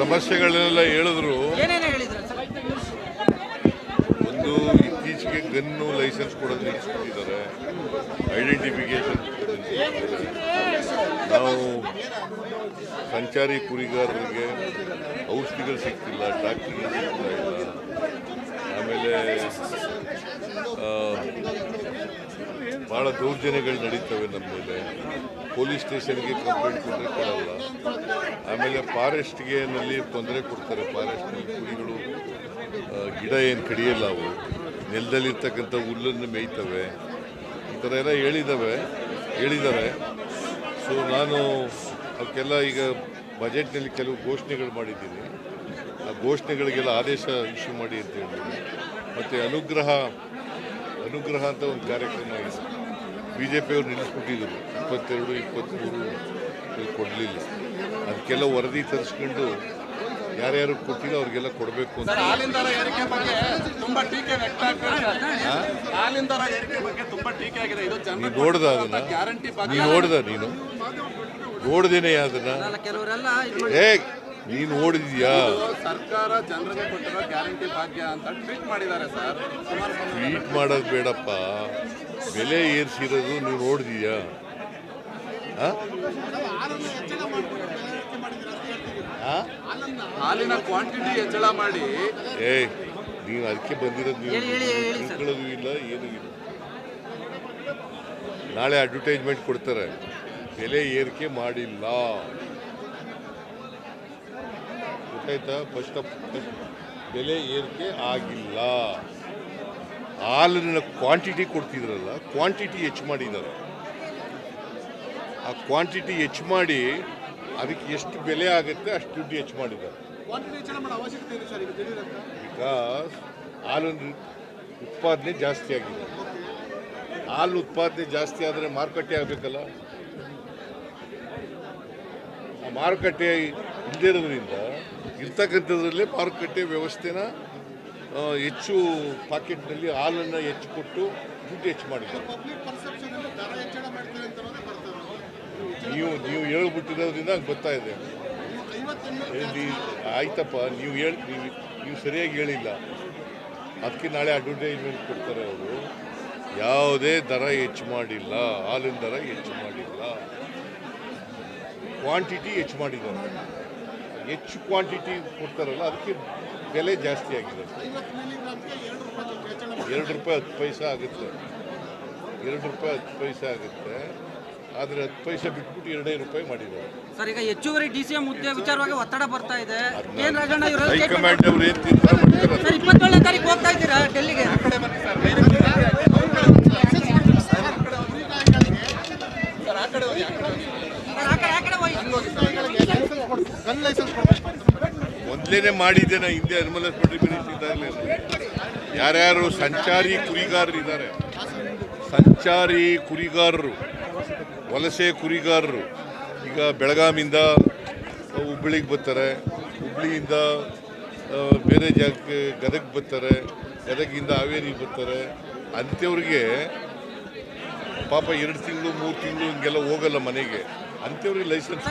ಸಮಸ್ಯೆಗಳೆಲ್ಲ ಹೇಳಿದ್ರು. ಒಂದು ಇತ್ತೀಚೆಗೆ ಗನ್ನು ಲೈಸೆನ್ಸ್ ಕೊಡೋದು ನಿಲ್ಲಿಸ್ಬಿಟ್ಟಿದ್ದಾರೆ ಐಡೆಂಟಿಫಿಕೇಶನ್ ನಾವು ಸಂಚಾರಿ ಕುರಿಗಾರರಿಗೆ ಔಷಧಿಗಳು ಸಿಗ್ತಿಲ್ಲ ಡಾಕ್ಟರ್ಗಳು ಸಿಗ್ತಾ ಇಲ್ಲ ಆಮೇಲೆ ಭಾಳ ದೌರ್ಜನ್ಯಗಳು ನಡೀತವೆ ನಮ್ಮ ಮೇಲೆ. ಪೊಲೀಸ್ ಸ್ಟೇಷನ್ಗೆ ಕಂಪ್ಲೇಂಟ್ ಕೊಟ್ಟರೆ ಕೊಡಲ್ಲ. ಆಮೇಲೆ ಫಾರೆಸ್ಟ್ಗೆ ನಲ್ಲಿ ತೊಂದರೆ ಕೊಡ್ತಾರೆ. ಫಾರೆಸ್ಟ್ನಲ್ಲಿ ಕುರಿಗಳು ಗಿಡ ಏನು ಕಡಿಯಲ್ಲ ಅವು. ನೆಲದಲ್ಲಿರ್ತಕ್ಕಂಥ ಹುಲ್ಲನ್ನು ಮೇಯ್ತವೆ. ಈ ಥರ ಎಲ್ಲ ಹೇಳಿದ್ದಾವೆ ಹೇಳಿದ್ದಾರೆ. ಸೊ ನಾನು ಅವಕ್ಕೆಲ್ಲ ಈಗ ಬಜೆಟ್ನಲ್ಲಿ ಕೆಲವು ಘೋಷಣೆಗಳು ಮಾಡಿದ್ದೀನಿ. ಆ ಘೋಷಣೆಗಳಿಗೆಲ್ಲ ಆದೇಶ ಇಶ್ಯೂ ಮಾಡಿ ಅಂತ ಹೇಳಿದ್ದೀನಿ. ಮತ್ತು ಅನುಗ್ರಹ ಅನುಗ್ರಹ ಅಂತ ಒಂದು ಕಾರ್ಯಕ್ರಮ ಇದೆ. ಬಿ ಜೆ ಪಿಯವರು ನಿಲ್ಲಿಸ್ಬಿಟ್ಟಿದ್ರು. ಇಪ್ಪತ್ತೆರಡು ಇಪ್ಪತ್ತ್ಮೂರು ಕೊಡಲಿಲ್ಲ. ಅದಕ್ಕೆಲ್ಲ ವರದಿ ತರಿಸ್ಕೊಂಡು ಯಾರ್ಯಾರು ಕೊಟ್ಟಿಲ್ಲ ಅವ್ರಿಗೆಲ್ಲ ಕೊಡಬೇಕು ಅಂತ. ಹಾಲಿನ ದರ ಏರಿಕೆ ಬಗ್ಗೆ ತುಂಬಾ ಟೀಕೆ ವ್ಯಕ್ತ ಆಗ್ತಿದೆ ಸರ್. ಹಾಲಿನ ದರ ಏರಿಕೆ ಬಗ್ಗೆ ತುಂಬಾ ಟೀಕೆ ಆಗಿದೆ. ಇದು ನೀನು ನೋಡ್ದ ಅದನ್ನ? ಗ್ಯಾರಂಟಿ ಬಗ್ಗೆ ನೀನು ನೋಡ್ದ ನೀನು? ನೋಡ್ದೇನೆ ಅದನ್ನ? ಏ ನೀನು ನೋಡಿದ್ಯಾ ಸರ್ಕಾರ ಜನರಿಗೆ ಕೊಟ್ಟಿರೋ ಗ್ಯಾರಂಟಿ ಭಾಗ್ಯ ಅಂತ ಟ್ವೀಟ್ ಮಾಡಿದ್ದಾರೆ ಸರ್. ಟ್ವೀಟ್ ಮಾಡೋದು ಬೇಡಪ್ಪ. ಬೆಲೆ ಏರಿಸಿರೋದು ನೀವು ನೋಡಿದೀಯಾ? ಹಾಲಿನ ಕ್ವಾಂಟಿಟಿ ಹೆಚ್ಚಳ ಮಾಡಿ. ಏಯ್ ನೀವು ಅದಕ್ಕೆ ಬಂದಿರೋದು ನೀವು ಹೇಳಿ, ಹೇಳಿ, ಹೇಳಿ ಸರ್. ತಿಳ್ಕೊಳ್ಳೋದು ಇಲ್ಲ ಏನೂ ಇಲ್ಲ. ನಾಳೆ ಅಡ್ವರ್ಟೈಸ್ಮೆಂಟ್ ಕೊಡ್ತಾರೆ. ಬೆಲೆ ಏರಿಕೆ ಮಾಡಿಲ್ಲ. ಗೊತ್ತಾಯ್ತಾ ಫಸ್ಟ್ ಆಫ್ ಬೆಲೆ ಏರಿಕೆ ಆಗಿಲ್ಲ. ಹಾಲಿನ ಕ್ವಾಂಟಿಟಿ ಕೊಡ್ತಿದ್ರಲ್ಲ ಕ್ವಾಂಟಿಟಿ ಹೆಚ್ಚು ಮಾಡಿದ್ದಾರೆ. ಆ ಕ್ವಾಂಟಿಟಿ ಹೆಚ್ಚು ಮಾಡಿ ಅದಕ್ಕೆ ಎಷ್ಟು ಬೆಲೆ ಆಗುತ್ತೆ ಅಷ್ಟು ದುಡ್ಡು ಹೆಚ್ಚು ಮಾಡಿದ್ದಾರೆ. ಬಿಕಾಸ್ ಹಾಲಿನ ಉತ್ಪಾದನೆ ಜಾಸ್ತಿ ಆಗಿದೆ. ಹಾಲು ಉತ್ಪಾದನೆ ಜಾಸ್ತಿ ಆದರೆ ಮಾರುಕಟ್ಟೆ ಆಗಬೇಕಲ್ಲ? ಆ ಮಾರುಕಟ್ಟೆ ಇಲ್ಲದೇ ಇರೋದ್ರಿಂದ ಇರ್ತಕ್ಕಂಥದ್ರಲ್ಲೇ ಮಾರುಕಟ್ಟೆ ವ್ಯವಸ್ಥೆನ ಹೆಚ್ಚು ಪಾಕೆಟ್ನಲ್ಲಿ ಹಾಲನ್ನು ಹೆಚ್ಚು ಕೊಟ್ಟು ದುಡ್ಡು ಹೆಚ್ಚು ಮಾಡಿದ್ದಾರೆ. ನೀವು ನೀವು ಹೇಳ್ಬಿಟ್ಟಿರೋದ್ರಿಂದ ಗೊತ್ತಾ ಇದೆ. ಆಯ್ತಪ್ಪ, ನೀವು ಹೇಳಿ, ನೀವು ನೀವು ಸರಿಯಾಗಿ ಹೇಳಿಲ್ಲ. ಅದಕ್ಕೆ ನಾಳೆ ಅಡ್ವರ್ಟೈಸ್ಮೆಂಟ್ ಕೊಡ್ತಾರೆ ಅವರು. ಯಾವುದೇ ದರ ಹೆಚ್ಚು ಮಾಡಿಲ್ಲ, ಹಾಲಿನ ದರ ಹೆಚ್ಚು ಮಾಡಿಲ್ಲ. ಕ್ವಾಂಟಿಟಿ ಹೆಚ್ಚು ಮಾಡಿದ್ದಾರೆ. ಹೆಚ್ಚು ಕ್ವಾಂಟಿಟಿ ಕೊಡ್ತಾರಲ್ಲ ಅದಕ್ಕೆ ಬೆಲೆ ಜಾಸ್ತಿ ಆಗಿದೆ. ಎರಡು ರೂಪಾಯಿ ಹತ್ತು ಪೈಸೆ ಆಗುತ್ತೆ. ಎರಡು ರೂಪಾಯಿ ಹತ್ತು ಪೈಸೆ ಆಗುತ್ತೆ. ಆದರೆ ಹತ್ತು ಪೈಸೆ ಬಿಟ್ಬಿಟ್ಟು ಎರಡೇ ರೂಪಾಯಿ ಮಾಡಿದ್ದಾರೆ. ಸರ್ ಈಗ ಹೆಚ್ಚುವರಿ ಡಿ ಸಿ ಎಂ ಹುದ್ದೆ ವಿಚಾರವಾಗಿ ಒತ್ತಡ ಬರ್ತಾ ಇದೆ. ಹೈಕಮಾಂಡ್ ಅವ್ರು ಏನು ತೀರ್ಮಾನ ಮಾಡ್ತಾರೆ? ಸರ್ ಇಪ್ಪತ್ತೇಳನೇ ತಾರೀಕು ಹೋಗ್ತಾ ಇದ್ದೀರಾ ಸರ್ ಆ ಕಡೆ ಆ ಕಡೆ ಹೋಗಿ ಮೊದಲೇನೆ ಮಾಡಿದ್ದೇನೆ ಹಿಂದೆ ಅನುಮಲ ಇದ್ದಾಗಲೇ ಯಾರ್ಯಾರು ಸಂಚಾರಿ ಕುರಿಗಾರರಿದ್ದಾರೆ ಸಂಚಾರಿ ಕುರಿಗಾರರು, ವಲಸೆ ಕುರಿಗಾರರು, ಈಗ ಬೆಳಗಾಮಿಂದ ಹುಬ್ಬಳ್ಳಿಗೆ ಬರ್ತಾರೆ. ಹುಬ್ಬಳ್ಳಿಯಿಂದ ಬೇರೆ ಜಾಗಕ್ಕೆ ಗದಗ ಬರ್ತಾರೆ. ಗದಗಿಂದ ಹಾವೇರಿಗೆ ಬರ್ತಾರೆ. ಅಂಥವ್ರಿಗೆ ಪಾಪ ಎರಡು ತಿಂಗಳು ಮೂರು ತಿಂಗಳು ಹಿಂಗೆಲ್ಲ ಹೋಗಲ್ಲ ಮನೆಗೆ. ಅಂಥವ್ರಿಗೆ ಲೈಸೆನ್ಸ್